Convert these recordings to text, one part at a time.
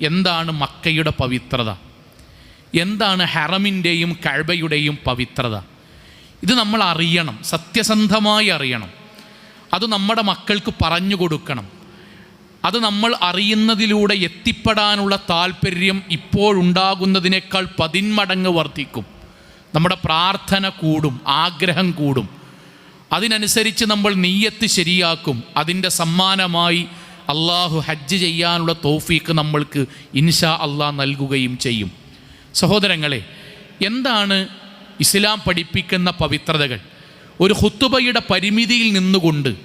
എന്താണ് മക്കയുടെ പവിത്രത? എന്താണ് ഹറമിന്റെയും കഴബയുടെയും പവിത്രത? ഇത് നമ്മൾ അറിയണം സത്യസന്ധമായി അറിയണം. അത് നമ്മുടെ മക്കൾക്ക് പറഞ്ഞു കൊടുക്കണം. അത് നമ്മൾ അറിയുന്നതിലൂടെ എത്തിപ്പെടാനുള്ള താല്പര്യം ഇപ്പോഴുണ്ടാകുന്നതിനേക്കാൾ പതിന്മടങ്ങ് വർദ്ധിക്കും. നമ്മുടെ പ്രാർത്ഥന കൂടും ആഗ്രഹം കൂടും. അതിനനുസരിച്ച് നമ്മൾ നെയ്യത്ത് ശരിയാക്കും അതിന്റെ സമ്മാനമായി അള്ളാഹു ഹജ്ജ് ചെയ്യാനുള്ള തോഫീക്ക് നമ്മൾക്ക് ഇൻഷാ അള്ളാഹ് നൽകുകയും ചെയ്യും. സഹോദരങ്ങളെ എന്താണ് ഇസ്ലാം പഠിപ്പിക്കുന്ന പവിത്രതകൾ? ഒരു ഹുത്തുബയുടെ പരിമിതിയിൽ നിന്നുകൊണ്ട്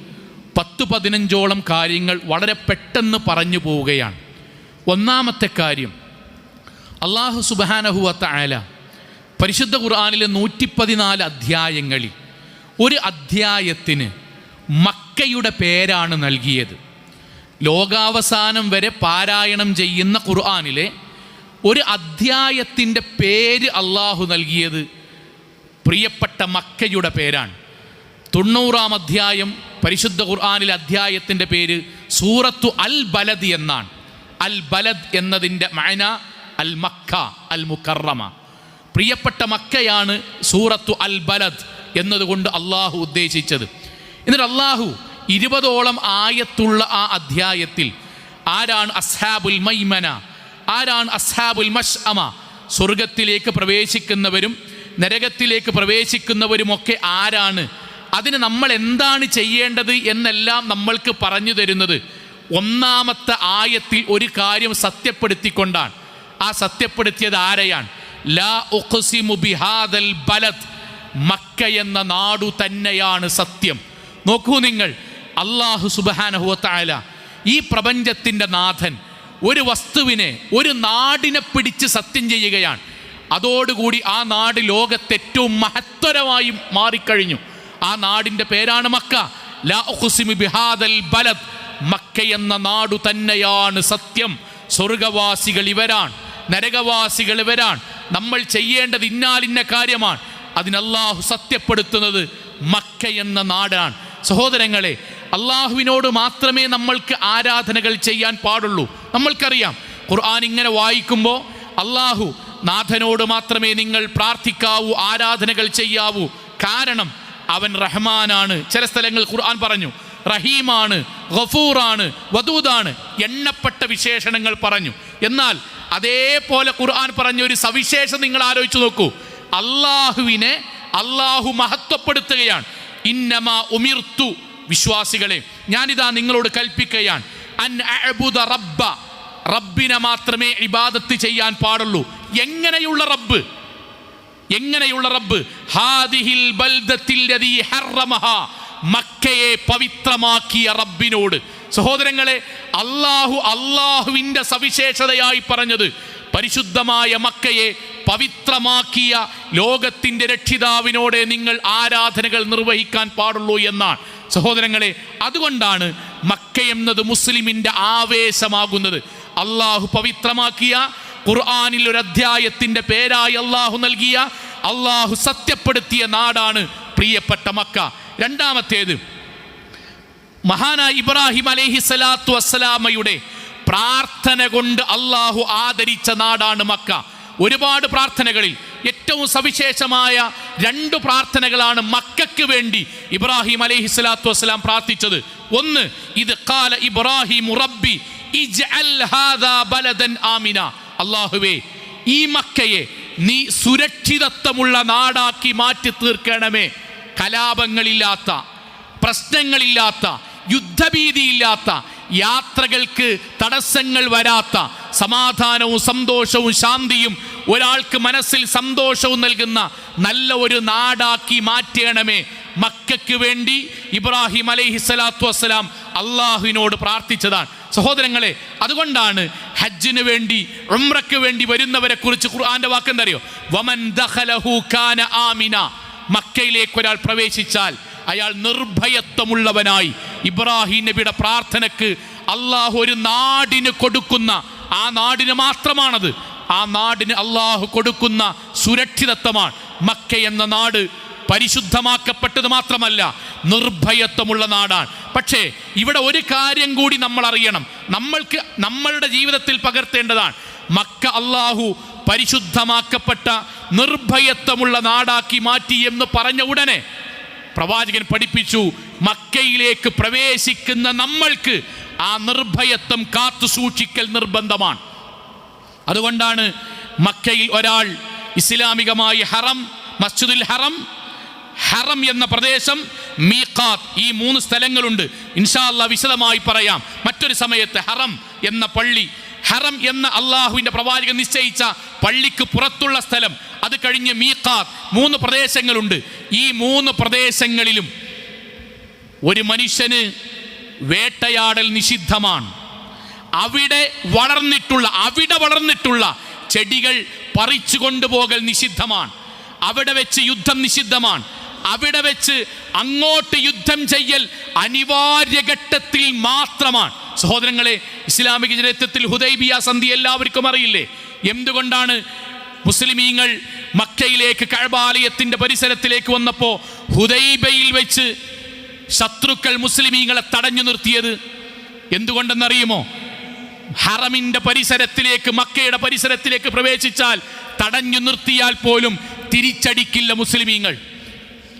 പത്ത് പതിനഞ്ചോളം കാര്യങ്ങൾ വളരെ പെട്ടെന്ന് പറഞ്ഞു പോവുകയാണ്. ഒന്നാമത്തെ കാര്യം അള്ളാഹു സുബാനഹുവത്ത ആല പരിശുദ്ധ ഖുർആാനിലെ നൂറ്റി പതിനാല് അധ്യായങ്ങളിൽ ഒരു അധ്യായത്തിന് മക്കയുടെ പേരാണ് നൽകിയത്. ലോകാവസാനം വരെ പാരായണം ചെയ്യുന്ന ഖുർആാനിലെ ഒരു അധ്യായത്തിന്റെ പേര് അള്ളാഹു നൽകിയത് പ്രിയപ്പെട്ട മക്കയുടെ പേരാണ്. തൊണ്ണൂറാം അധ്യായം പരിശുദ്ധ ഖുർആാനിലെ അധ്യായത്തിന്റെ പേര് സൂറത്തു അൽ ബലദ് എന്നാണ്. അൽ ബലദ് എന്നതിന്റെ മൈന അൽ മക്ക അൽ മുക്കറമ. പ്രിയപ്പെട്ട മക്കയാണ് സൂറത്തു അൽ ബലദ് എന്നതുകൊണ്ട് അള്ളാഹു ഉദ്ദേശിച്ചത്. എന്നിട്ട് അള്ളാഹു ഇരുപതോളം ആയത്തുള്ള ആ അധ്യായത്തിൽ ആരാണ് അസ്ഹാബുൽ മൈമന? ആരാണ് അസ്ഹാബുൽ മഷ് അമ സ്വർഗത്തിലേക്ക് പ്രവേശിക്കുന്നവരും നരകത്തിലേക്ക് പ്രവേശിക്കുന്നവരുമൊക്കെ ആരാണ്? അതിന് നമ്മൾ എന്താണ് ചെയ്യേണ്ടത് എന്നെല്ലാം നമ്മൾക്ക് പറഞ്ഞു തരുന്നത്. ഒന്നാമത്തെ ആയത്തിൽ ഒരു കാര്യം സത്യപ്പെടുത്തിക്കൊണ്ടാണ്. ആ സത്യപ്പെടുത്തിയത് ആരെയാണ്? ലാ ബിഹാദൽ ബലദ്. മക്ക എന്ന നാടു തന്നെയാണ് സത്യം. നോക്കൂ നിങ്ങൾ അള്ളാഹു സുബാനഹുവത്തായ ഈ പ്രപഞ്ചത്തിന്റെ നാഥൻ ഒരു വസ്തുവിനെ ഒരു നാടിനെ പിടിച്ച് സത്യം ചെയ്യുകയാണ്. അതോടുകൂടി ആ നാട് ലോകത്തെ ഏറ്റവും മഹത്തരമായി മാറിക്കഴിഞ്ഞു. ആ നാടിന്റെ പേരാണ് മക്ക. ബിഹാദൽ ബലദ്. മക്ക എന്ന നാടു തന്നെയാണ് സത്യം. സ്വർഗവാസികൾ ഇവരാണ്. നരകവാസികൾ ഇവരാണ്. നമ്മൾ ചെയ്യേണ്ടത് ഇന്നാലിന്ന കാര്യമാണ്. അതിനല്ലാഹു സത്യപ്പെടുത്തുന്നത് മക്ക എന്ന നാടാണ്. സഹോദരങ്ങളെ അള്ളാഹുവിനോട് മാത്രമേ നമ്മൾക്ക് ആരാധനകൾ ചെയ്യാൻ പാടുള്ളൂ. നമ്മൾക്കറിയാം ഖുർആൻ ഇങ്ങനെ വായിക്കുമ്പോൾ അള്ളാഹു നാഥനോട് മാത്രമേ നിങ്ങൾ പ്രാർത്ഥിക്കാവൂ ആരാധനകൾ ചെയ്യാവൂ. കാരണം അവൻ റഹ്മാനാണ്. ചില സ്ഥലങ്ങൾ ഖുർആൻ പറഞ്ഞു റഹീമാണ് ഗഫൂറാണ് വദൂദാണ് എണ്ണപ്പെട്ട വിശേഷണങ്ങൾ പറഞ്ഞു. എന്നാൽ അതേപോലെ ഖുർആൻ പറഞ്ഞ ഒരു സവിശേഷം നിങ്ങൾ ആലോചിച്ച് നോക്കൂ. അള്ളാഹുവിനെ അള്ളാഹു മഹത്വപ്പെടുത്തുകയാണ്. ഇന്നമാ ഉമിർത്തു വിശ്വാസികളെ ഞാനിതാ നിങ്ങളോട് കൽപ്പിക്കുകയാണ് അൻ റബ്ബ റബ്ബിനെ മാത്രമേ ഇബാദത്ത് ചെയ്യാൻ പാടുള്ളൂ. എങ്ങനെയുള്ള റബ്ബ്? എങ്ങനെയുള്ള റബ്ബ്? ഹാദിഹിൽ മക്കയെ പവിത്രമാക്കിയ റബ്ബിനോട്. സഹോദരങ്ങളെ അള്ളാഹു അള്ളാഹുവിന്റെ സവിശേഷതയായി പറഞ്ഞത് പരിശുദ്ധമായ മക്കയെ പവിത്രമാക്കിയ ലോകത്തിന്റെ രക്ഷിതാവിനോടെ നിങ്ങൾ ആരാധനകൾ നിർവഹിക്കാൻ പാടുള്ളൂ എന്നാണ്. സഹോദരങ്ങളെ അതുകൊണ്ടാണ് മക്ക എന്നത് മുസ്ലിമിന്റെ ആവേശമാകുന്നത്. അള്ളാഹു പവിത്രമാക്കിയ ഖുർആാനിൽ ഒരു അധ്യായത്തിന്റെ പേരായി അള്ളാഹു നൽകിയ അള്ളാഹു സത്യപ്പെടുത്തിയ നാടാണ് പ്രിയപ്പെട്ട മക്ക. രണ്ടാമത്തേത് മഹാനായ ഇബ്രാഹിം അലഹി സ്വലാത്തു വസ്സലാമയുടെ പ്രാർത്ഥന കൊണ്ട് അള്ളാഹു ആദരിച്ച നാടാണ് മക്ക. ഒരുപാട് പ്രാർത്ഥനകളിൽ ഏറ്റവും സവിശേഷമായ രണ്ട് പ്രാർത്ഥനകളാണ് മക്കയ്ക്ക് വേണ്ടി ഇബ്രാഹിം അലൈഹി സ്വലാത്തു വസ്സലാം പ്രാർത്ഥിച്ചത്. ഒന്ന് ഇത് കാല ഇബ്രാഹിം റബ്ബി ആമിന. അള്ളാഹുവേ ഈ മക്കയെ നീ സുരക്ഷിതത്വമുള്ള നാടാക്കി മാറ്റി തീർക്കണമേ കലാപങ്ങളില്ലാത്ത പ്രശ്നങ്ങളില്ലാത്ത യുദ്ധഭീതിയില്ലാത്ത യാത്രകൾക്ക് തടസ്സങ്ങൾ വരാത്ത സമാധാനവും സന്തോഷവും ശാന്തിയും ഒരാൾക്ക് മനസ്സിൽ സന്തോഷവും നൽകുന്ന നല്ല ഒരു നാടാക്കി മാറ്റണമേ. മക്കയ്ക്ക് വേണ്ടി ഇബ്രാഹിം അലൈഹി സ്വലാത്തു വസ്സലാം അള്ളാഹുവിനോട് പ്രാർത്ഥിച്ചതാണ്. സഹോദരങ്ങളെ അതുകൊണ്ടാണ് ഹജ്ജിന് വേണ്ടി ഉംറയ്ക്ക് വേണ്ടി വരുന്നവരെ കുറിച്ച് ഖുർആന്റെ വാക്കെന്തറിയോ? വമൻ ദഖലഹു കാന ആമിന. മക്കയിലേക്ക് ഒരാൾ പ്രവേശിച്ചാൽ അയാൾ നിർഭയത്വമുള്ളവനായി ഇബ്രാഹിം നബിയുടെ പ്രാർത്ഥനക്ക് അള്ളാഹു ഒരു നാടിന് കൊടുക്കുന്ന ആ നാടിന് മാത്രമാണത്. ആ നാടിന് അള്ളാഹു കൊടുക്കുന്ന സുരക്ഷിതത്വമാണ്. മക്ക എന്ന നാട് പരിശുദ്ധമാക്കപ്പെട്ടത് മാത്രമല്ല നിർഭയത്വമുള്ള നാടാണ്. പക്ഷേ ഇവിടെ ഒരു കാര്യം കൂടി നമ്മൾ അറിയണം. നമ്മൾക്ക് നമ്മളുടെ ജീവിതത്തിൽ പകർത്തേണ്ടതാണ്. മക്ക അള്ളാഹു പരിശുദ്ധമാക്കപ്പെട്ട നിർഭയത്വമുള്ള നാടാക്കി മാറ്റി എന്ന് പറഞ്ഞ ഉടനെ പ്രവാചകൻ പഠിപ്പിച്ചു മക്കയിലേക്ക് പ്രവേശിക്കുന്ന നമ്മൾക്ക് ആ നിർഭയത്വം കാത്തു സൂക്ഷിക്കൽ നിർബന്ധമാണ്. അതുകൊണ്ടാണ് മക്കയിൽ ഒരാൾ ഇസ്ലാമികമായി ഹറം മസ്ജിദുൽ ഹറം ഹറം എന്ന പ്രദേശം മീഖാത്ത് ഈ മൂന്ന് സ്ഥലങ്ങളുണ്ട്. ഇൻഷാല്ല വിശദമായി പറയാം. മറ്റൊരു സമയത്ത് ഹറം എന്ന പള്ളി ഹറം എന്ന അള്ളാഹുവിന്റെ പ്രവാചകൻ നിശ്ചയിച്ച പള്ളിക്ക് പുറത്തുള്ള സ്ഥലം. അത് കഴിഞ്ഞ് മീഖാത്ത്. മൂന്ന് പ്രദേശങ്ങളുണ്ട്. ഈ മൂന്ന് പ്രദേശങ്ങളിലും ഒരു മനുഷ്യന് വേട്ടയാടൽ നിഷിദ്ധമാണ്. അവിടെ വളർന്നിട്ടുള്ള അവിടെ വളർന്നിട്ടുള്ള ചെടികൾ പറിച്ചു കൊണ്ടുപോകൽ നിഷിദ്ധമാണ്. അവിടെ വെച്ച് യുദ്ധം നിഷിദ്ധമാണ്. അവിടെ വെച്ച് അങ്ങോട്ട് യുദ്ധം ചെയ്യൽ അനിവാര്യ ഘട്ടത്തിൽ മാത്രമാണ്. സഹോദരങ്ങളെ ഇസ്ലാമിക ചരിത്രത്തിൽ ഹുദൈബിയ സന്ധി എല്ലാവർക്കും അറിയില്ലേ? എന്തുകൊണ്ടാണ് മുസ്ലിമീങ്ങൾ മക്കയിലേക്ക് കഴബാലയത്തിന്റെ പരിസരത്തിലേക്ക് വന്നപ്പോൾ ഹുദൈബയിൽ വെച്ച് ശത്രുക്കൾ മുസ്ലിമീങ്ങളെ തടഞ്ഞു നിർത്തിയത്? എന്തുകൊണ്ടെന്നറിയുമോ? ഹറമിന്റെ പരിസരത്തിലേക്ക് മക്കയുടെ പരിസരത്തിലേക്ക് പ്രവേശിച്ചാൽ തടഞ്ഞു നിർത്തിയാൽ പോലും തിരിച്ചടിക്കില്ല മുസ്ലിമീങ്ങൾ.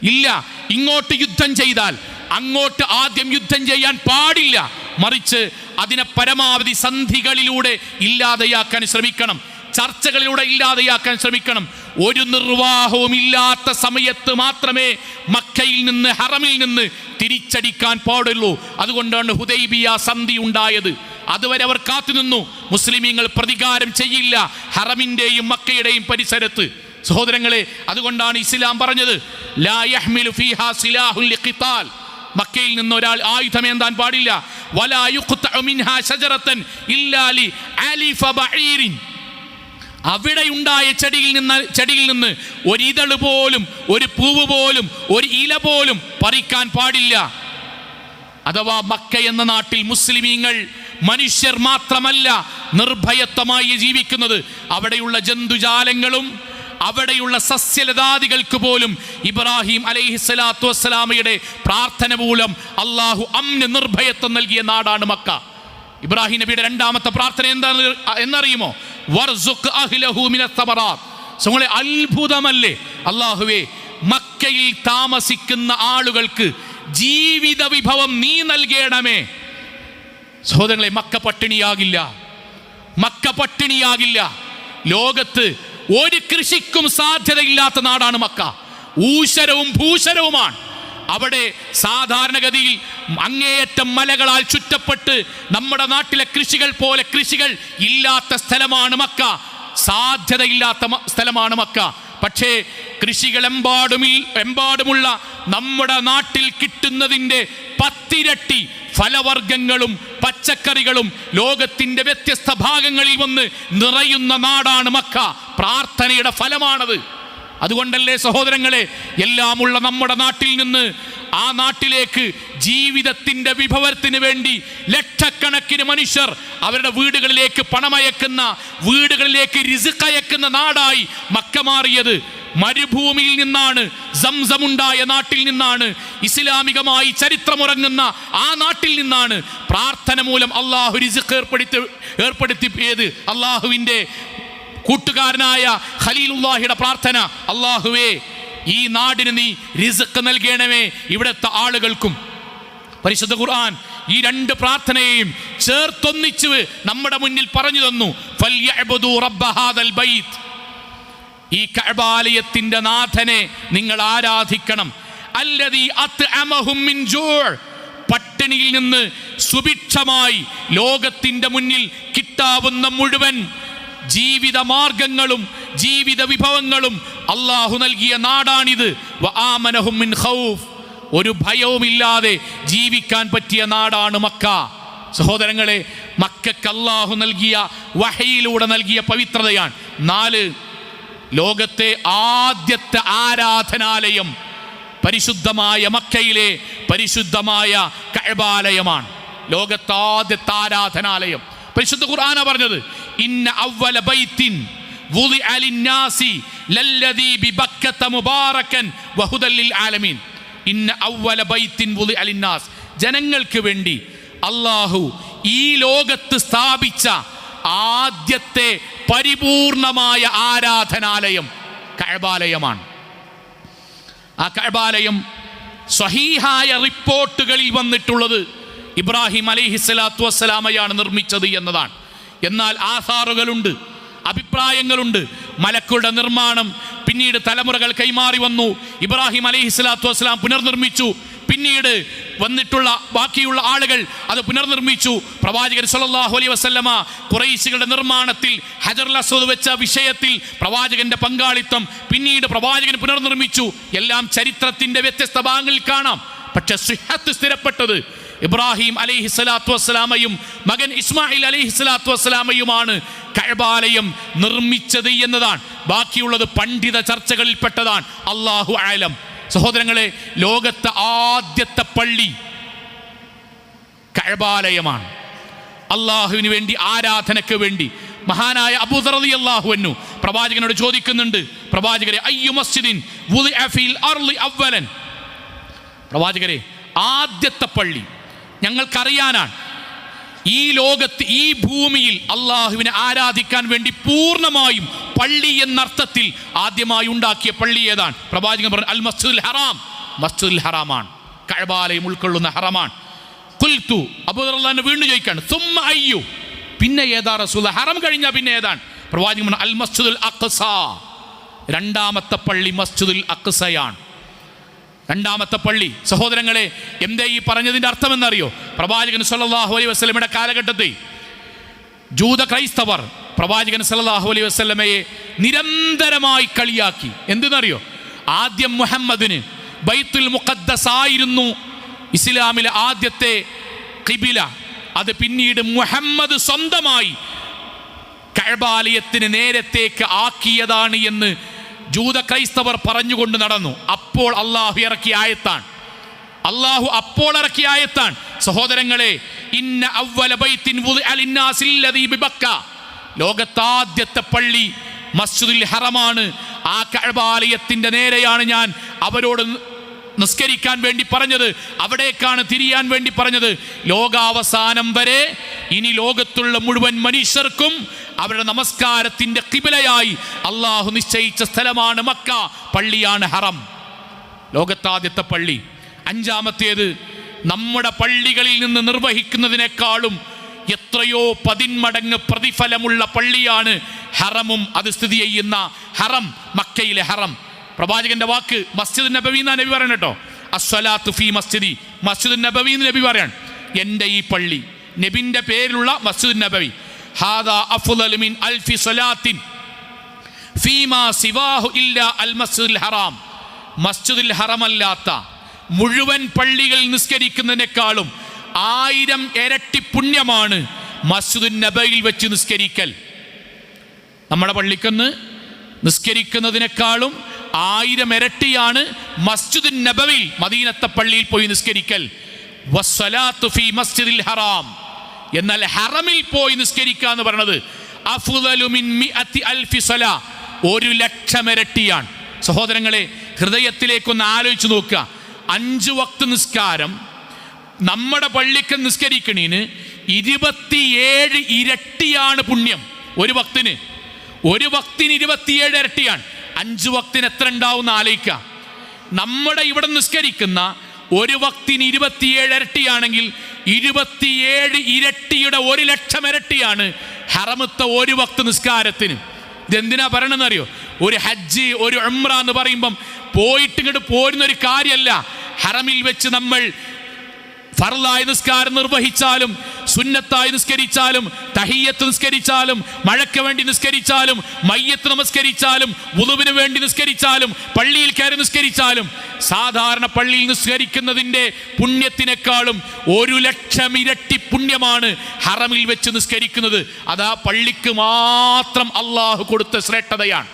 ഇല്ല ഇങ്ങോട്ട് യുദ്ധം ചെയ്താൽ അങ്ങോട്ട് ആദ്യം യുദ്ധം ചെയ്യാൻ പാടില്ല. മറിച്ച് അതിനെ പരമാവധി സന്ധികളിലൂടെ ഇല്ലാതെയാക്കാൻ ശ്രമിക്കണം. ചർച്ചകളിലൂടെ ഇല്ലാതെയാക്കാൻ ശ്രമിക്കണം. ഒരു നിർവാഹവും ഇല്ലാത്ത സമയത്ത് മാത്രമേ മക്കയിൽ നിന്ന് ഹറമിൽ നിന്ന് തിരിച്ചടിക്കാൻ പാടുള്ളൂ. അതുകൊണ്ടാണ് ഹുദൈബിയ സന്ധി ഉണ്ടായത്. അതുവരെ അവർ കാത്തുനിന്നു. മുസ്ലിമീങ്ങൾ പ്രതികാരം ചെയ്യില്ല. ഹറമിന്റെയും മക്കയുടെയും പരിസരത്ത്. സഹോദരങ്ങളെ അതുകൊണ്ടാണ് ഇസ്ലാം പറഞ്ഞത് ലാ യഹ്മിലു ഫീഹാ സിലാഹുൻ ലിഖിതാൽ. മക്കയിൽ നിന്ന് ഒരാൾ ആയുധമേന്താൻ പാടില്ല. അവിടെ ഉണ്ടായ ചെടിയിൽ നിന്ന് ചെടിയിൽ നിന്ന് ഒരു പോലും ഒരു പൂവ് പോലും ഒരു ഇല പോലും പറിക്കാൻ പാടില്ല. അഥവാ മക്ക എന്ന നാട്ടിൽ മുസ്ലിമീങ്ങൾ മനുഷ്യർ മാത്രമല്ല നിർഭയത്വമായി ജീവിക്കുന്നത്. അവിടെയുള്ള ജന്തുജാലങ്ങളും അവിടെയുള്ള സസ്യലതാദികൾക്ക് പോലും ഇബ്രാഹിം അലൈഹി സ്വലാത്തു വസ്സലാമയുടെ പ്രാർത്ഥന മൂലം അള്ളാഹു അമ്ന് നിർഭയത്വം നൽകിയ നാടാണ് മക്ക. ഇബ്രാഹിം നബിയുടെ രണ്ടാമത്തെ പ്രാർത്ഥന എന്താണ് എന്നറിയുമോ. സുങ്ങളെ അത്ഭുതമല്ലേ? അള്ളാഹുവേ മക്കയിൽ താമസിക്കുന്ന ആളുകൾക്ക് ജീവിത വിഭവം നീ നൽകണമേ. സഹോദരങ്ങളെ മക്ക പട്ടിണിയാകില്ല. മക്ക പട്ടിണിയാകില്ല. ലോകത്ത് ഒരു കൃഷിക്കും സാധ്യതയില്ലാത്ത നാടാണ് മക്ക. ഊശരവും ഭൂശരവുമാണ്. അവിടെ സാധാരണഗതിയിൽ അങ്ങേയറ്റം മലകളാൽ ചുറ്റപ്പെട്ട് നമ്മുടെ നാട്ടിലെ കൃഷികൾ പോലെ കൃഷികൾ ഇല്ലാത്ത സ്ഥലമാണ് മക്ക. സാധ്യതയില്ലാത്ത സ്ഥലമാണ് മക്ക. പക്ഷേ കൃഷികൾ എമ്പാടുമിൽ എമ്പാടുമുള്ള നമ്മുടെ നാട്ടിൽ കിട്ടുന്നതിന്റെ പത്തിരട്ടി ഫലവർഗങ്ങളും പച്ചക്കറികളും ലോകത്തിന്റെ വ്യത്യസ്ത ഭാഗങ്ങളിൽ വന്ന് നിറയുന്ന നാടാണ് മക്ക. പ്രാർത്ഥനയുടെ ഫലമാണത്. അതുകൊണ്ടല്ലേ സഹോദരങ്ങളെ എല്ലാമുള്ള നമ്മുടെ നാട്ടിൽ നിന്ന് ആ നാട്ടിലേക്ക് ജീവിതത്തിന്റെ വിഭവത്തിന് വേണ്ടി ലക്ഷക്കണക്കിന് മനുഷ്യർ അവരുടെ വീടുകളിലേക്ക് പണമയക്കുന്ന വീടുകളിലേക്ക് രിസുക്കയക്കുന്ന നാടായി മക്ക മാറിയത്. മരുഭൂമിയിൽ നിന്നാണ് സംസമുണ്ടായ നാട്ടിൽ നിന്നാണ് ഇസ്ലാമികമായി ചരിത്രമുറങ്ങുന്ന ആ നാട്ടിൽ നിന്നാണ് പ്രാർത്ഥന മൂലം അള്ളാഹു റിസിഖ് ഏർപ്പെടുത്തി ഏർപ്പെടുത്തിയത്. അള്ളാഹുവിന്റെ കൂട്ടുകാരനായ ഖലീലുല്ലാഹിയുടെ പ്രാർത്ഥന. അള്ളാഹുവേ ഈ നാടിന് നീ റിസക്ക് നൽകണമേ ഇവിടുത്തെ ആളുകൾക്കും. പരിശുദ്ധ ഖുർആൻ ഈ രണ്ട് പ്രാർത്ഥനയെയും ചേർത്തൊന്നിച്ച് നമ്മുടെ മുന്നിൽ പറഞ്ഞു തന്നു. ഈ കഅബാലയത്തിന്റെ നാഥനെ നിങ്ങൾ ആരാധിക്കണം. അല്ലതി ജൂഅ് പട്ടിണിയിൽ നിന്ന് സുഭിക്ഷമായി ലോകത്തിന്റെ മുന്നിൽ കിട്ടാവുന്ന മുഴുവൻ ജീവിത മാർഗങ്ങളും ജീവിത വിഭവങ്ങളും അള്ളാഹു നൽകിയ നാടാണിത്. വആമനഹും മിൻ ഖൗഫ്. ഒരു ഭയവുമില്ലാതെ ജീവിക്കാൻ പറ്റിയ നാടാണ് മക്ക. സഹോദരങ്ങളെ മക്കൾക്ക് അള്ളാഹു നൽകിയ വഹയിലൂടെ നൽകിയ പവിത്രതയാണ്. നാല് ലോകത്തെ ആദ്യത്തെ ആരാധനാലയം പരിശുദ്ധമായ മക്കയിലെ പരിശുദ്ധമായ കഴബാലയമാണ് ലോകത്താദ്യത്തെ ആരാധനാലയം. പരിശുദ്ധ ഖുർആന പറഞ്ഞത് ഇന്ന അവല ബൈത്തിൻ ജനങ്ങൾക്ക് വേണ്ടി അള്ളാഹു ഈ ലോകത്ത് സ്ഥാപിച്ച ആദ്യത്തെ പരിപൂർണമായ ആരാധനാലയം കഴബാലയമാണ്. ആ കഴബാലയം സഹീഹായ റിപ്പോർട്ടുകളിൽ വന്നിട്ടുള്ളത് ഇബ്രാഹിം അലിഹിസ്ലാത്തു വസ്സലാമയാണ് നിർമ്മിച്ചത് എന്നതാണ്. എന്നാൽ ആധാറുകളുണ്ട് അഭിപ്രായങ്ങളുണ്ട് മലക്കുകളുടെ നിർമ്മാണം പിന്നീട് തലമുറകൾ കൈമാറി വന്നു ഇബ്രാഹിം അലിഹിസ്ലാത്തു വസ്സലാം പുനർനിർമ്മിച്ചു പിന്നീട് വന്നിട്ടുള്ള ബാക്കിയുള്ള ആളുകൾ അത് പുനർനിർമ്മിച്ചു. പ്രവാചകൻ സല്ലല്ലാഹു അലൈ വസല്ലമ കുറൈശികളുടെ നിർമ്മാണത്തിൽ ഹജറുൽ അസോദ് വെച്ച വിഷയത്തിൽ പ്രവാചകന്റെ പങ്കാളിത്തം പിന്നീട് പ്രവാചകൻ പുനർനിർമ്മിച്ചു. എല്ലാം ചരിത്രത്തിന്റെ വ്യത്യസ്ത ഭാഗങ്ങളിൽ കാണാം. പക്ഷെ സിഹത്ത് സ്ഥിരപ്പെട്ടത് ഇബ്രാഹിം അലൈഹി സ്വലാത്തു വസ്സലാമയും മകൻ ഇസ്മായിൽ അലൈഹി സ്വലാത്തു വസ്സലാമയുമാണ് കഴബാലയം നിർമ്മിച്ചത് എന്നതാണ്. ബാക്കിയുള്ളത് പണ്ഡിത ചർച്ചകളിൽപ്പെട്ടതാണ്. അള്ളാഹു ആലം. സഹോദരങ്ങളെ ലോകത്തെ ആദ്യത്തെ പള്ളി കഴബാലയമാണ്. അള്ളാഹുവിന് വേണ്ടി ആരാധനയ്ക്ക് വേണ്ടി. മഹാനായ അബൂദറലി അള്ളാഹുവന്നു പ്രവാചകനോട് ചോദിക്കുന്നുണ്ട് പ്രവാചകരെ അയ്യു മസ്ജിദിൻ പ്രവാചകരെ ആദ്യത്തെ പള്ളി ഞങ്ങൾക്കറിയാനാണ്. ഈ ലോകത്ത് ഈ ഭൂമിയിൽ അള്ളാഹുവിനെ ആരാധിക്കാൻ വേണ്ടി പൂർണമായും പള്ളി എന്നർത്ഥത്തിൽ ആദ്യമായി ഉണ്ടാക്കിയ പള്ളി ഏതാണ്? പ്രവാചകൻ പറഞ്ഞു അൽ മസ്ജിദുൽ ഹറാം. മസ്ജിദുൽ ഹറാമാണ്. കഴബാലയം ഉൾക്കൊള്ളുന്ന ഹറമാണ്. കുൽത്തു അബൂദർലാൻ വീണ്ടും ചോദിക്കാണ് സുമ്മ അയ്യു. പിന്നെ ഏതാ റസൂല? ഹറം കഴിഞ്ഞാൽ പിന്നെ ഏതാണ്? പ്രവാചകൻ അൽ മസ്ജിദുൽ അഖ്സ. രണ്ടാമത്തെ പള്ളി മസ്ജിദുൽ അഖ്സയാണ്. രണ്ടാമത്തെ പള്ളി. സഹോദരങ്ങളെ എന്തേ ഈ പറഞ്ഞതിന്റെ അർത്ഥം എന്നറിയോ പ്രവാചകൻ സല്ലാഹു അലൈഹി വസല്ലമയുടെ കാലഘട്ടത്തിൽ ജൂത ക്രൈസ്തവർ പ്രവാചകൻ സല്ലാഹു അലൈഹി വസ്ലമയെ നിരന്തരമായി കളിയാക്കി. എന്തെന്നറിയോ? ആദ്യം മുഹമ്മദിന് ബൈത്തുൽ മുഖദ്ദസ് ആയിരുന്നു ഇസ്ലാമിലെ ആദ്യത്തെ കിബില അത് പിന്നീട് മുഹമ്മദ് സ്വന്തമായി കഴബാലയത്തിന് നേരത്തേക്ക് ആക്കിയതാണ് എന്ന് ജൂത ക്രൈസ്തവർ പറഞ്ഞുകൊണ്ട് നടന്നു. അപ്പോൾ അള്ളാഹു ഇറക്കിയ ആയത്താണ്. അള്ളാഹു അപ്പോൾ ഇറക്കിയ ആയത്താണ്. സഹോദരങ്ങളെ ഇന്ന ലോകത്താദ്യത്തെ പള്ളി മസ്ജിദുൽ ഹറമാണ്. ആ കഴബാലയത്തിന്റെ നേരെയാണ് ഞാൻ അവരോട് നിസ്കരിക്കാൻ വേണ്ടി പറഞ്ഞത്. അവിടേക്കാണ് തിരിയാൻ വേണ്ടി പറഞ്ഞത്. ലോകാവസാനം വരെ ഇനി ലോകത്തുള്ള മുഴുവൻ മനുഷ്യർക്കും അവരുടെ നമസ്കാരത്തിന്റെ കിബിലയായി അള്ളാഹു നിശ്ചയിച്ച സ്ഥലമാണ് മക്ക. പള്ളിയാണ് ഹറം. ലോകത്താദ്യത്തെ പള്ളി. അഞ്ചാമത്തേത് നമ്മുടെ പള്ളികളിൽ നിന്ന് നിർവഹിക്കുന്നതിനേക്കാളും എത്രയോ പതിന്മടങ്ങ് പ്രതിഫലമുള്ള പള്ളിയാണ് ഹറമും അത് സ്ഥിതി ചെയ്യുന്ന ഹറം മക്കയിലെ ഹറം. പ്രവാചകന്റെ വാക്ക് മസ്ജിദ് നബവി നബി പറയണം കേട്ടോ അസ്വലാത്ത് ഫി മസ്ജിദി. മസ്ജിദ് നബവി എന്ന് നബി പറയാണ്. എന്റെ ഈ പള്ളി. നബിന്റെ പേരിലുള്ള മസ്ജിദ് നബവി. ഹാദാ അഫ്ളലു മിൻ അൽഫി സ്വലാത്തിൻ ഫീമാ സിവാഹു ഇല്ല അൽ മസ്ജിദുൽ ഹറാം. മസ്ജിദുൽ ഹറമല്ലാത്ത മുഴുവൻ പള്ളികൾ നിസ്കരിക്കുന്നതിനേക്കാളും ആയിരം ഇരട്ടി പുണ്യമാണ് മസ്ജിദുൽ നബയിൽ വെച്ച് നിസ്കരിക്കൽ. നമ്മുടെ പള്ളിക്കന്ന് നിസ്കരിക്കുന്നതിനേക്കാളും ആയിരം ഇരട്ടിയാണ് മസ്ജിദുൽ നബവിൽ മദീനത്തെ പള്ളിയിൽ പോയി നിസ്കരിക്കൽ. വസ്സലാത്തു ഹറാം. എന്നാൽ ഹറമിൽ പോയി നിസ്കരിക്കുക എന്ന് പറയുന്നത് അഫ്ളലു മിൻ മിഅത്തി അൽഫി സലാ. ഒരു ലക്ഷം ഇരട്ടിയാണ്. സഹോദരങ്ങളെ ഹൃദയത്തിലേക്കൊന്ന് ആലോചിച്ച് നോക്കുക. അഞ്ച് വക്ത് നിസ്കാരം നമ്മുടെ പള്ളിക്ക് നിസ്കരിക്കണീന് ഇരുപത്തിയേഴ് ഇരട്ടിയാണ് പുണ്യം ഒരു വക്തിന്. ഒരു വക്തിന് ഇരുപത്തിയേഴ് ഇരട്ടിയാണ്. അഞ്ച് വക്തിന് എത്ര ഉണ്ടാവും ആലോചിക്കുക. നമ്മുടെ ഇവിടെ നിസ്കരിക്കുന്ന ഒരു വക്തിന് ഇരുപത്തിയേഴ് ഇരട്ടിയാണെങ്കിൽ ഇരുപത്തിയേഴ് ഇരട്ടിയുടെ ഒരു ലക്ഷം ഇരട്ടിയാണ് ഹറമത്ത ഒരു വക്ത് നിസ്കാരത്തിന്. ഇതെന്തിനാ പറയണമെന്നറിയോ ഒരു ഹജ്ജ് ഒരു ഉംറ എന്ന് പറയുമ്പം പോയിട്ട് ഇങ്ങോട്ട് പോരുന്ന ഒരു കാര്യമല്ല ഹറമിൽ വെച്ച് നമ്മൾ ഫറലായ നിസ്കാരം നിർവഹിച്ചാലും സുന്നത്തായി നിസ്കരിച്ചാലും തഹിയത്ത് നിസ്കരിച്ചാലും മഴയ്ക്ക് വേണ്ടി നിസ്കരിച്ചാലും മയ്യത്ത് നമസ്കരിച്ചാലും ഉളുവിന് വേണ്ടി നിസ്കരിച്ചാലും പള്ളിയിൽ കയറി നിസ്കരിച്ചാലും സാധാരണ പള്ളിയിൽ നിസ്കരിക്കുന്നതിന്റെ പുണ്യത്തിനേക്കാളും ഒരു ലക്ഷം ഇരട്ടി പുണ്യമാണ് ഹറമിൽ വെച്ച് നിസ്കരിക്കുന്നത്. അത് പള്ളിക്ക് മാത്രം അള്ളാഹു കൊടുത്ത ശ്രേഷ്ഠതയാണ്.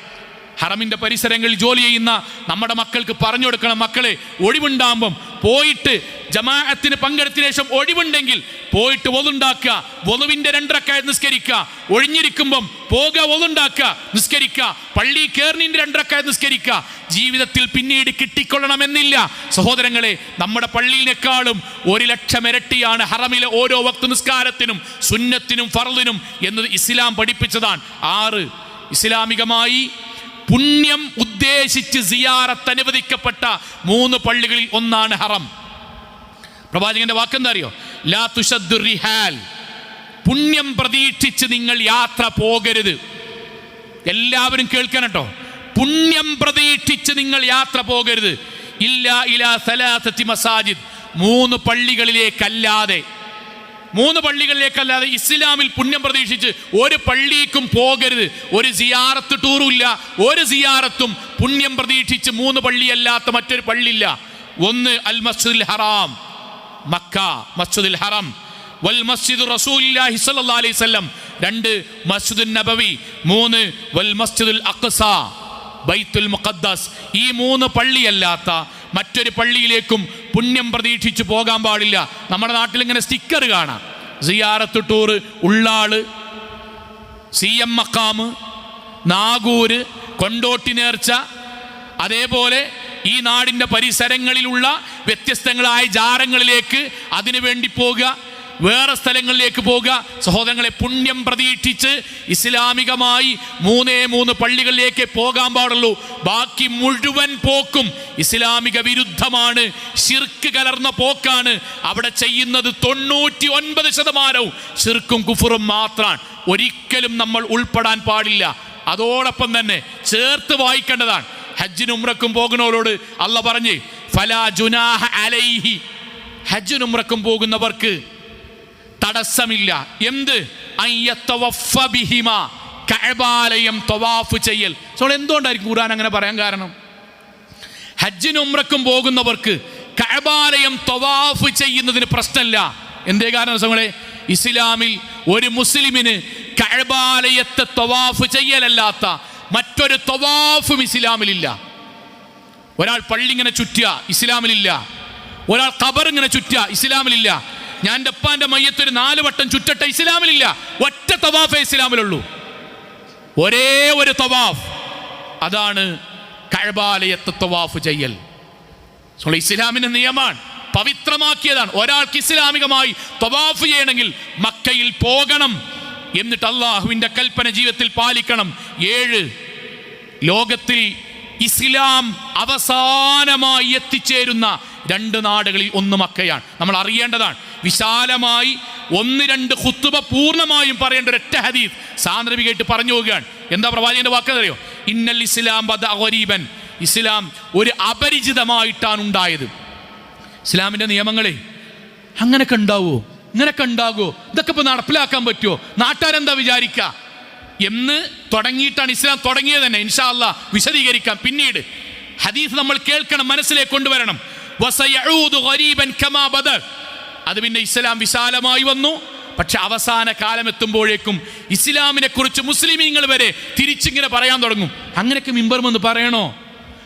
ഹറമിന്റെ പരിസരങ്ങളിൽ ജോലി ചെയ്യുന്ന നമ്മുടെ മക്കൾക്ക് പറഞ്ഞു കൊടുക്കണം മക്കളെ ഒഴിവുണ്ടാകുമ്പം പോയിട്ട് ജമാഅത്തിന് പങ്കെടുത്തിന് ശേഷം ഒഴിവുണ്ടെങ്കിൽ പോയിട്ട് ഒതുണ്ടാക്കുക വധുവിന്റെ രണ്ടരക്കായ നിസ്കരിക്കുക ഒഴിഞ്ഞിരിക്കുമ്പം പോകുക ഒതുണ്ടാക്കുക നിസ്കരിക്കുക പള്ളി കയറിനിന്റെ രണ്ടരക്കായ നിസ്കരിക്കുക ജീവിതത്തിൽ പിന്നീട് കിട്ടിക്കൊള്ളണമെന്നില്ല. സഹോദരങ്ങളെ നമ്മുടെ പള്ളിയിലേക്കാളും ഒരു ലക്ഷം ഇരട്ടിയാണ് ഹറമിലെ ഓരോ വക്ത നിസ്കാരത്തിനും സുന്നത്തിനും ഫറലിനും എന്നത് ഇസ്ലാം പഠിപ്പിച്ചതാണ്. ആറ് ഇസ്ലാമികമായി പുണ്യം ഉദ്ദേശിച്ച് സിയാറത്ത് അനുവദിക്കപ്പെട്ട മൂന്ന് പള്ളികളിൽ ഒന്നാണ് ഹറം. പ്രവാചകന്റെ വാക്കെന്താ അറിയോ ലാ പുണ്യം പ്രതീക്ഷിച്ച് നിങ്ങൾ യാത്ര പോകരുത്. എല്ലാവരും കേൾക്കണം കേട്ടോ. പുണ്യം പ്രതീക്ഷിച്ച് നിങ്ങൾ യാത്ര പോകരുത്. ഇല്ല ഇല സലാസത്തി മസാജിദ്. മൂന്ന് പള്ളികളിലേക്കല്ലാതെ. മൂന്ന് പള്ളികളിലേക്കല്ലാതെ ഇസ്ലാമിൽ പുണ്യം പ്രതീക്ഷിച്ച് ഒരു പള്ളിക്കും പോകരുത്. ഒരു സിയാറത്ത് ടൂറും ഇല്ല ഒരു സിയാറത്തും പുണ്യം പ്രതീക്ഷിച്ച് മൂന്ന് പള്ളിയല്ലാത്ത മറ്റൊരു പള്ളിയില്ല. ഒന്ന് അൽ മസ്ജിദുൽ ഹറാം. മക്ക മസ്ജിദുൽ ഹറാം. വൽ മസ്ജിദ് റസൂലുള്ളാഹി സ്വല്ലല്ലാഹി അലൈഹി വസല്ലം. രണ്ട് മസ്ജിദുൽ നബവി. മൂന്ന് വൽ മസ്ജിദുൽ അഖ്സ ബൈത്തുൽ മുഖദ്ദസ് ഈ മൂന്ന് പള്ളിയല്ലാത്ത മറ്റൊരു പള്ളിയിലേക്കും പുണ്യം പ്രതീക്ഷിച്ച് പോകാൻ പാടില്ല. നമ്മുടെ നാട്ടിൽ ഇങ്ങനെ സ്റ്റിക്കർ കാണാം. സിയാറത്ത് tour Ullal C M Makam Nagore Kondotty നേർച്ച അതേപോലെ ഈ നാടിന്റെ പരിസരങ്ങളിലുള്ള വ്യത്യസ്തങ്ങളായ ജാരങ്ങളിലേക്ക് അതിനു വേണ്ടി പോകുക വേറെ സ്ഥലങ്ങളിലേക്ക് പോകുക സഹോദരങ്ങളെ പുണ്യം പ്രതീക്ഷിച്ച് ഇസ്ലാമികമായി മൂന്നേ മൂന്ന് പള്ളികളിലേക്ക് പോകാൻ പാടുള്ളൂ. ബാക്കി മുഴുവൻ പോക്കും ഇസ്ലാമിക വിരുദ്ധമാണ്. ഷിർക്ക് കലർന്ന പോക്കാണ്. അവിടെ ചെയ്യുന്നത് തൊണ്ണൂറ്റി ഒൻപത് ശതമാനവും ഷിർക്കും കുഫറും മാത്രമാണ് ഒരിക്കലും നമ്മൾ ഉൾപ്പെടാൻ പാടില്ല. അതോടൊപ്പം തന്നെ ചേർത്ത് വായിക്കേണ്ടതാണ്. ഹജ്ജിനും ഉമ്രക്കും പോകുന്നവരോട് അല്ല പറഞ്ഞ് ഫലാ ജുനാഹ അലൈഹി. ഹജ്ജിനും ഉമ്രക്കും പോകുന്നവർക്ക് തടസ്സമില്ല. എന്ത്? കഅബാലയം തവാഫ് ചെയ്യൽ. സോൾ എന്തുകൊണ്ടായിരിക്കും ഖുർആൻ അങ്ങനെ പറയാൻ കാരണം? ഹജ്ജിനും ഉംറക്കും പോകുന്നവർക്ക് കഅബാലയം തവാഫ് ചെയ്യുന്നതിന് പ്രശ്നമില്ല. എന്തേ കാരണം സങ്ങളെ ഇസ്ലാമിൽ ഒരു മുസ്ലിമിന് കഅബാലയത്തെ തവാഫ് ചെയ്യലല്ലാത്ത മറ്റൊരു തവാഫും ഇസ്ലാമിലില്ല. ഒരാൾ പള്ളി ഇങ്ങനെ ചുറ്റുക ഇസ്ലാമിലില്ല. ഒരാൾ ഖബർ ഇങ്ങനെ ചുറ്റുക ഇസ്ലാമിലില്ല. ഞാൻ എന്റെ അപ്പാന്റെ മയ്യത്ത് ഒരു നാല് വട്ടം ചുറ്റട്ടെ ഇസ്ലാമിലില്ല. ഒറ്റ തവാഫേ ഇസ്ലാമിലുള്ളൂ. ഒരേ ഒരു തവാഫ്. അതാണ് കഴബാലയത്തെ തവാഫ് ചെയ്യൽ. ഇസ്ലാമിന്റെ നിയമമാണ് പവിത്രമാക്കിയതാണ്. ഒരാൾക്ക് ഇസ്ലാമികമായി തവാഫ് ചെയ്യണമെങ്കിൽ മക്കയിൽ പോകണം എന്നിട്ട് അള്ളാഹുവിന്റെ കൽപ്പന ജീവിതത്തിൽ പാലിക്കണം. ഏഴ് ലോകത്തിൽ ഇസ്ലാം അവസാനമായി എത്തിച്ചേരുന്ന രണ്ട് നാടുകളിൽ ഒന്ന് മക്കയാണ്. നമ്മൾ അറിയേണ്ടതാണ്. വിശാലമായി ഒന്ന് രണ്ട് ഹുത്തുബ പൂർണമായും പറയേണ്ട ഒരൊറ്റ ഹദീസ് സാന്ദർഭികമായിട്ട് പറഞ്ഞു പോവുകയാണ്. എന്താ പ്രവാചകന്റെ വാക്ക് അറിയോ ഇന്നൽ ഇസ്ലാം ബദ ഗരീബൻ. ഇസ്ലാം ഒരു അപരിചിതമായിട്ടാണ് ഉണ്ടായത്. ഇസ്ലാമിന്റെ നിയമങ്ങളെ അങ്ങനെയൊക്കെ ഉണ്ടാവുമോ? ഇങ്ങനെയൊക്കെ ഉണ്ടാകുമോ? ഇതൊക്കെ ഇപ്പൊ നടപ്പിലാക്കാൻ പറ്റുമോ? നാട്ടുകാരെന്താ വിചാരിക്കുക? എന്ന് തുടങ്ങിയിട്ടാണ് ഇസ്ലാം തുടങ്ങിയത് തന്നെ. ഇൻഷാ അല്ലാ വിശദീകരിക്കാം. പിന്നീട് ഹദീസ് നമ്മൾ കേൾക്കണം മനസ്സിലേക്ക് കൊണ്ടുവരണം. അത് പിന്നെ ഇസ്ലാം വിശാലമായി വന്നു. പക്ഷെ അവസാന കാലം എത്തുമ്പോഴേക്കും ഇസ്ലാമിനെ കുറിച്ച് മുസ്ലിമീങ്ങൾ വരെ തിരിച്ചിങ്ങനെ പറയാൻ തുടങ്ങും. അങ്ങനെയൊക്കെ മിമ്പറുമെന്ന് പറയണോ?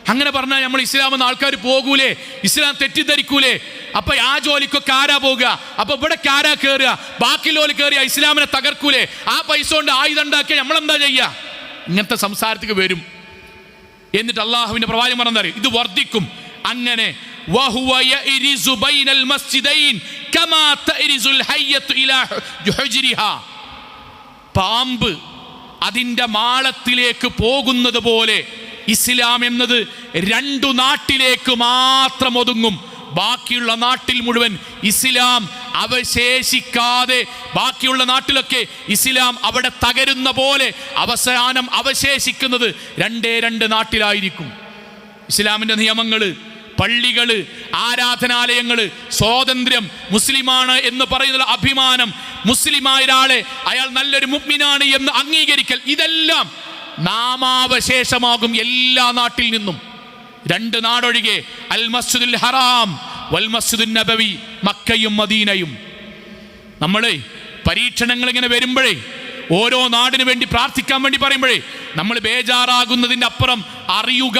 അങ്ങനെ പറഞ്ഞാൽ നമ്മൾ ഇസ്ലാം എന്ന ആൾക്കാർ പോകൂലേ? ഇസ്ലാം തെറ്റിദ്ധരിക്കൂലേ? അപ്പൊ ആ ജോലിക്കൊക്കെ ആരാ പോകുക അപ്പൊ ഇവിടെ ആരാ കയറുക ബാക്കി ലോലി കയറിയ ഇസ്ലാമിനെ തകർക്കൂലേ? ആ പൈസ കൊണ്ട് ആയുധം ഉണ്ടാക്കിയ നമ്മളെന്താ ചെയ്യുക ഇങ്ങനത്തെ സംസാരത്തേക്ക് വരും. എന്നിട്ട് അള്ളാഹുവിന്റെ പ്രവാചകം പറഞ്ഞാൽ ഇത് വർദ്ധിക്കും. അങ്ങനെ وهو يئرز بين المسجدين كما تئرز الحية إلى حجرها പാമ്പ് അതിൻ്റെ മാളത്തിലേക്ക് പോകുന്നത് പോലെ ഇസ്ലാം എന്നത് രണ്ടു നാട്ടിലേക്ക് മാത്രം ഒതുങ്ങും ബാക്കിയുള്ള നാട്ടിൽ മുഴുവൻ ഇസ്ലാം അവശേഷിക്കാതെ ബാക്കിയുള്ള നാട്ടിലൊക്കെ ഇസ്ലാം അവിടെ തകരുന്ന പോലെ അവസാനം അവശേഷിക്കുന്നത് രണ്ടേ രണ്ട് നാട്ടിലായിരിക്കും ഇസ്ലാമിൻ്റെ നിയമങ്ങൾ പള്ളികൾ ആരാധനാലയങ്ങൾ സ്വാതന്ത്ര്യം മുസ്ലിമാണ് എന്ന് പറയുന്ന അഭിമാനം മുസ്ലിമായ ഒരാളെ അയാൾ നല്ലൊരു മുഗ്മിനാണ് എന്ന് അംഗീകരിക്കൽ ഇതെല്ലാം നാമാവശേഷമാകും എല്ലാ നാട്ടിൽ നിന്നും. രണ്ട് നാടൊഴികെ അൽ മസ്ജിദുൽ ഹറാം വൽ മസ്ജിദുൽ നബവി മക്കയും മദീനയും. നമ്മളെ പരീക്ഷണങ്ങൾ ഇങ്ങനെ വരുമ്പോഴേ ഓരോ നാടിനു വേണ്ടി പ്രാർത്ഥിക്കാൻ വേണ്ടി പറയുമ്പോഴേ നമ്മൾ ബേജാറാകുന്നതിന്റെ അപ്പുറം അറിയുക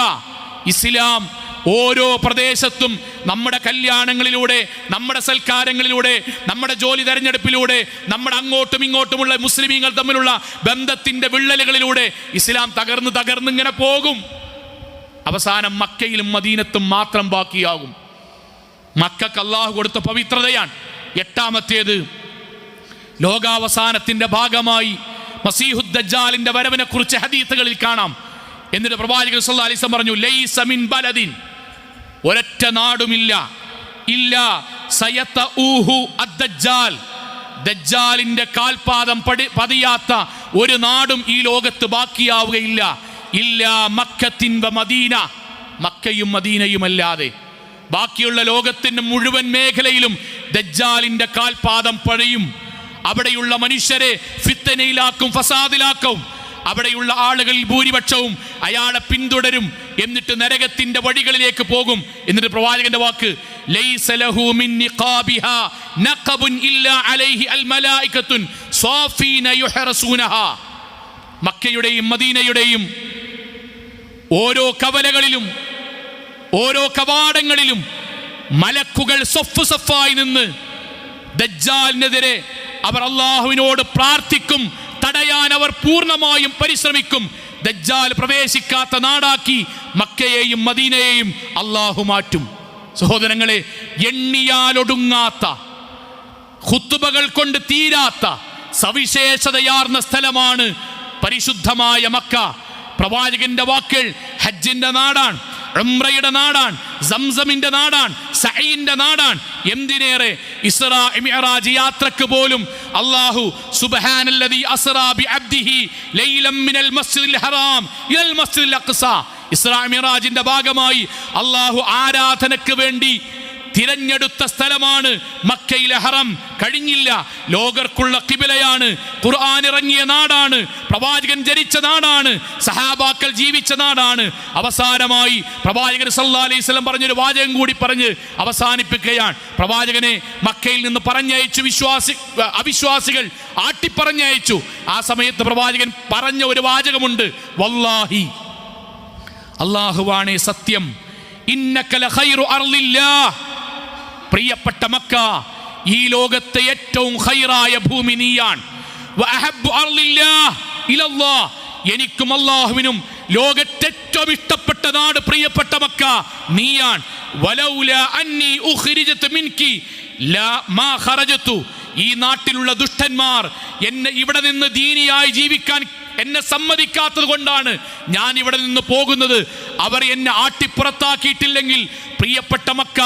ഇസ്ലാം ഓരോ പ്രദേശത്തും നമ്മുടെ കല്യാണങ്ങളിലൂടെ നമ്മുടെ സൽക്കാരങ്ങളിലൂടെ നമ്മുടെ ജോലി തെരഞ്ഞെടുപ്പിലൂടെ നമ്മുടെ അങ്ങോട്ടും ഇങ്ങോട്ടുമുള്ള മുസ്ലിമീങ്ങൾ തമ്മിലുള്ള ബന്ധത്തിന്റെ വിള്ളലുകളിലൂടെ ഇസ്ലാം തകർന്ന് തകർന്ന് ഇങ്ങനെ പോകും. അവസാനം മക്കയിലും മദീനത്തും മാത്രം ബാക്കിയാകും. മക്കൾക്ക് അള്ളാഹു കൊടുത്ത പവിത്രതയാണ്. എട്ടാമത്തേത് ലോകാവസാനത്തിന്റെ ഭാഗമായി മസീഹുദ്ദാലിന്റെ വരവിനെ കുറിച്ച് ഹദീത്തുകളിൽ കാണാം. എന്നിട്ട് പ്രവാചകൻ അലൈഹി വസല്ലം പറഞ്ഞു ലൈസ മിൻ ബലദിൻ. ഒരൊറ്റ നാടുമില്ല. ഇല്ല സയത്ത ഊഹു അദ്ദജ്ജാൽ. ദജ്ജാലിന്റെ കാൽപാദം പടി പതിയാത്ത ഒരു നാടും ഈ ലോകത്ത് ബാക്കിയാവുകയില്ല. ഇല്ല മക്കത്തിൻ മദീന. മക്കയും മദീനയും അല്ലാതെ ബാക്കിയുള്ള ലോകത്തിന്റെ മുഴുവൻ മേഖലയിലും ദജ്ജാലിന്റെ കാൽപാദം പഴയും. അവിടെയുള്ള മനുഷ്യരെ ഫിത്തനയിലാക്കും ഫസാദിലാക്കും. അവിടെയുള്ള ആളുകളിൽ ഭൂരിപക്ഷവും അയാളെ പിന്തുടരും എന്നിട്ട് നരകത്തിന്റെ വഴികളിലേക്ക് പോകും. എന്നിട്ട് പ്രവാചകന്റെ വാക്ക് മക്കയുടെയും മദീനയുടെയും ഓരോ കവലകളിലും ഓരോ കവാടങ്ങളിലും മലക്കുകൾ സൊഫ് സഫായി നിന്ന് ദജ്ജാലിനെതിരെ അവർ അള്ളാഹുവിനോട് പ്രാർത്ഥിക്കും. തടയാൻ അവർ പൂർണമായും പരിശ്രമിക്കും. ദജ്ജാൽ പ്രവേശിക്കാത്ത നാടാക്കി മക്കയെയും മദീനയെയും അള്ളാഹു മാറ്റും. സഹോദരങ്ങളെ എണ്ണിയാലൊടുങ്ങാത്ത ഹുത്തുബകൾ കൊണ്ട് തീരാത്ത സവിശേഷതയാർന്ന സ്ഥലമാണ് പരിശുദ്ധമായ മക്ക. പ്രവാചകന്റെ വാക്കുകൾ ഹജ്ജിന്റെ നാടാണ് ഉംറയുടെ നാടാണ് സംസമിന്റെ നാടാണ് സഈന്റെ നാടാണ്. എന്തിനേറെ? ഇസ്രാ മിഅറാജ് യാത്രയ്ക്ക് പോലും അല്ലാഹു സുബ്ഹാനല്ലദീ അസ്റാ ബിഅബ്ദിഹി ലൈലം മിനൽ മസ്ജിദിൽ ഹറാം ഇലൽ മസ്ജിദിൽ അഖ്സ ഇസ്രാ മിഅറാജിന്റെ ഭാഗമായി അല്ലാഹു ആരാധനയ്ക്ക് വേണ്ടി തിരഞ്ഞെടുത്ത സ്ഥലമാണ് മക്കയിലെ ഹറം. കഴിഞ്ഞില്ല. ലോകർക്കുള്ള കിബിലയാണ്. ഖുർആൻ ഇറങ്ങിയ നാടാണ്. പ്രവാചകൻ ജനിച്ച നാടാണ്. സഹാബാക്കൾ ജീവിച്ച നാടാണ്. അവസാനമായി പ്രവാചകൻ സല്ലാ അലൈഹി സ്വലം പറഞ്ഞൊരു വാചകം കൂടി പറഞ്ഞ് അവസാനിപ്പിക്കുകയാണ്. പ്രവാചകനെ മക്കയിൽ നിന്ന് പറഞ്ഞയച്ചു വിശ്വാസി അവിശ്വാസികൾ ആട്ടിപ്പറഞ്ഞയച്ചു. ആ സമയത്ത് പ്രവാചകൻ പറഞ്ഞ ഒരു വാചകമുണ്ട്. വല്ലാഹി. അള്ളാഹുവാണേ സത്യം. ഇന്നക്കല ഖൈറു അർളില്ലാഹ് പ്രിയപ്പെട്ട മക്ക ഈ ലോകത്തെ ഏറ്റവും ഹൈറായ ഭൂമി നീയാണ്. എനിക്കും അള്ളാഹുവിനും ലോകത്തെ ഏറ്റവും ഇഷ്ടപ്പെട്ട നാട് പ്രിയപ്പെട്ട മക്ക നീയാണ്. ഈ നാട്ടിലുള്ള ദുഷ്ടന്മാർ എന്നെ ഇവിടെ നിന്ന് ദീനിയായി ജീവിക്കാൻ എന്നെ സമ്മതിക്കാത്തത് കൊണ്ടാണ് ഞാൻ ഇവിടെ നിന്ന് പോകുന്നത്. അവർ എന്നെ ആട്ടിപ്പുറത്താക്കിയിട്ടില്ലെങ്കിൽ പ്രിയപ്പെട്ട മക്ക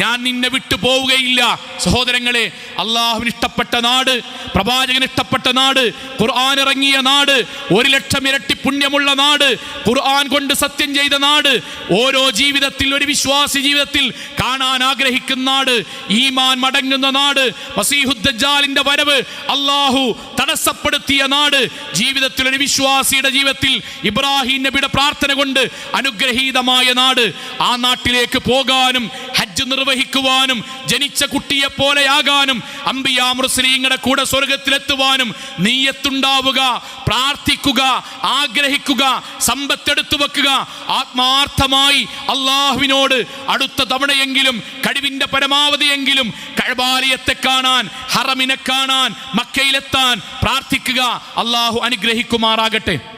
ഞാൻ നിന്നെ വിട്ടു പോവുകയില്ല. സഹോദരങ്ങളെ അള്ളാഹുവിന് ഇഷ്ടപ്പെട്ട നാട് പ്രവാചകന് ഇഷ്ടപ്പെട്ട നാട് ഖുർആൻ ഇറങ്ങിയ നാട് ഒരു ലക്ഷം ഇരട്ടി പുണ്യമുള്ള നാട് ഖുർആൻ കൊണ്ട് സത്യം ചെയ്ത നാട് ഓരോ ജീവിതത്തിൽ ഒരു വിശ്വാസി ജീവിതത്തിൽ കാണാൻ ആഗ്രഹിക്കുന്ന നാട് ഈമാൻ മടങ്ങുന്ന നാട് മസീഹുദ്ദാലിന്റെ വരവ് അള്ളാഹു തടസ്സപ്പെടുത്തിയ നാട് ജീവിതത്തിൽ ഒരു വിശ്വാസിയുടെ ജീവിതത്തിൽ ഇബ്രാഹിം നബിയുടെ പ്രാർത്ഥന കൊണ്ട് അനുഗ്രഹീതമായ നാട് ആ നാട്ടിലേക്ക് പോകാനും നിർവഹിക്കുവാനും ജനിച്ച കുട്ടിയെ പോലെയാകാനും അമ്പിയാ മുസ്ലിങ്ങളുടെ കൂടെ സ്വർഗത്തിലെത്തുവാനും നീയത്തുണ്ടാവുക പ്രാർത്ഥിക്കുക ആഗ്രഹിക്കുക സമ്പത്തെടുത്തു വെക്കുക. ആത്മാർത്ഥമായി അള്ളാഹുവിനോട് അടുത്ത തവണയെങ്കിലും കഴിവിന്റെ പരമാവധിയെങ്കിലും കഴബാലയത്തെ കാണാൻ ഹറമിനെ കാണാൻ മക്കയിലെത്താൻ പ്രാർത്ഥിക്കുക. അള്ളാഹു അനുഗ്രഹിക്കുമാറാകട്ടെ.